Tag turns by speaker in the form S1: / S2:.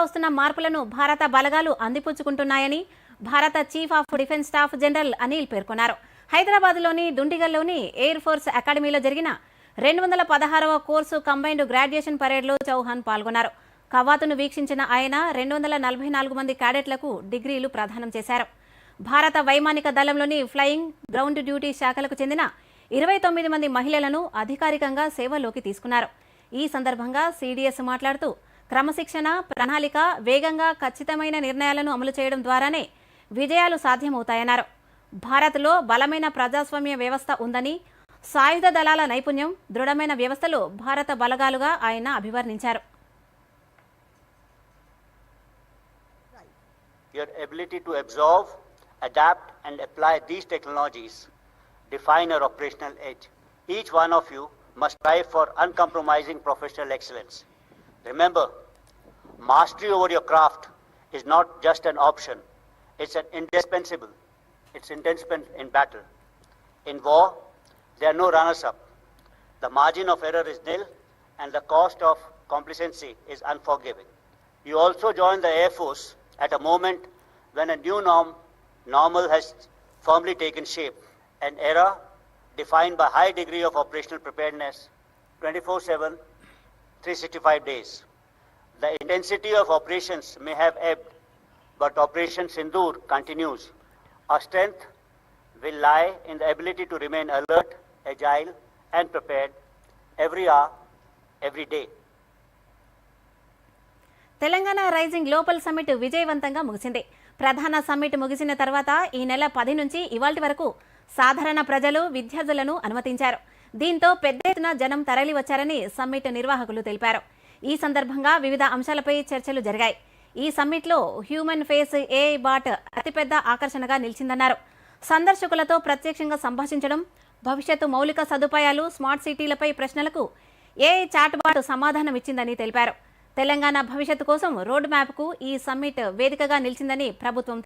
S1: వస్తున్న మార్పులను భారత బలగాలు అందిపుచ్చుకుంటున్నాయని భారత chief of defence staff general Anil పేర్కొన్నారు. హైదరాబాద్లోని దుండిగల్లోని ఎయిర్ ఫోర్స్ అకాడమీలో జరిగిన రెండు వందల పదహారవ కోర్సు కంబైన్డ్ గ్రాడ్యుయేషన్ పరేడ్లో చౌహాన్ పాల్గొన్నారు. కవాతును వీక్షించిన ఆయన రెండు వందల నలభై నాలుగు మంది క్యాడెట్లకు డిగ్రీలు ప్రదానం చేశారు. భారత వైమానిక దళంలోని ఫ్లయింగ్ గ్రౌండ్ డ్యూటీ శాఖలకు చెందిన ఇరవై తొమ్మిది మంది మహిళలను అధికారికంగా సేవలోకి తీసుకున్నారు. ఈ సందర్భంగా సీడీఎస్ మాట్లాడుతూ క్రమశిక్షణ ప్రణాళిక వేగంగా ఖచ్చితమైన నిర్ణయాలను అమలు చేయడం ద్వారానే విజయాలు సాధ్యమవుతాయన్నారు భారత్లో బలమైన ప్రజాస్వామ్య వ్యవస్థ ఉందని సాయుధ దళాల నైపుణ్యం దృఢమైన వ్యవస్థలు భారత బలగాలుగా ఆయన అభివర్ణించారు
S2: Your ability to absorb, adapt, and apply these technologies define your operational edge. Each one of you must strive for uncompromising professional excellence. Remember, mastery over your craft is not just an option, it's an indispensable. It's indispensable in battle. In war, there are no runners up. The margin of error is nil, and the cost of complacency is unforgiving. You also join the Air Force at a moment when a new norm, normal has firmly taken shape, an era defined by high degree of operational preparedness, 24/7, 365 days. The intensity of operations may have ebbed, but Operation Sindoor continues. Our strength will lie in the ability to remain alert, agile, and prepared every hour, every day.
S1: Telangana rising global summit విజయవంతంగా ముగిసింది ప్రధాన summit ముగిసిన తర్వాత ఈ నెల పది నుంచి ఇవాళ వరకు సాధారణ ప్రజలు విద్యార్థులను అనుమతించారు దీంతో పెద్ద ఎత్తున జనం తరలివచ్చారని సమ్మిట్ నిర్వాహకులు తెలిపారు ఈ సందర్భంగా వివిధ అంశాలపై చర్చలు జరిగాయి. ఈ సమ్మిట్లో హ్యూమన్ ఫేస్ ఏఐ బాట్ అతిపెద్ద ఆకర్షణగా నిలిచిందన్నారు. సందర్శకులతో ప్రత్యక్షంగా సంభాషించడం భవిష్యత్తు మౌలిక సదుపాయాలు స్మార్ట్ సిటీలపై ప్రశ్నలకు ఏఐ చాట్బాట్ సమాధానం ఇచ్చిందని తెలిపారు. తెలంగాణ భవిష్యత్తు కోసం రోడ్ మ్యాప్కు ఈ సమ్మిట్ వేదికగా నిలిచిందని ప్రభుత్వం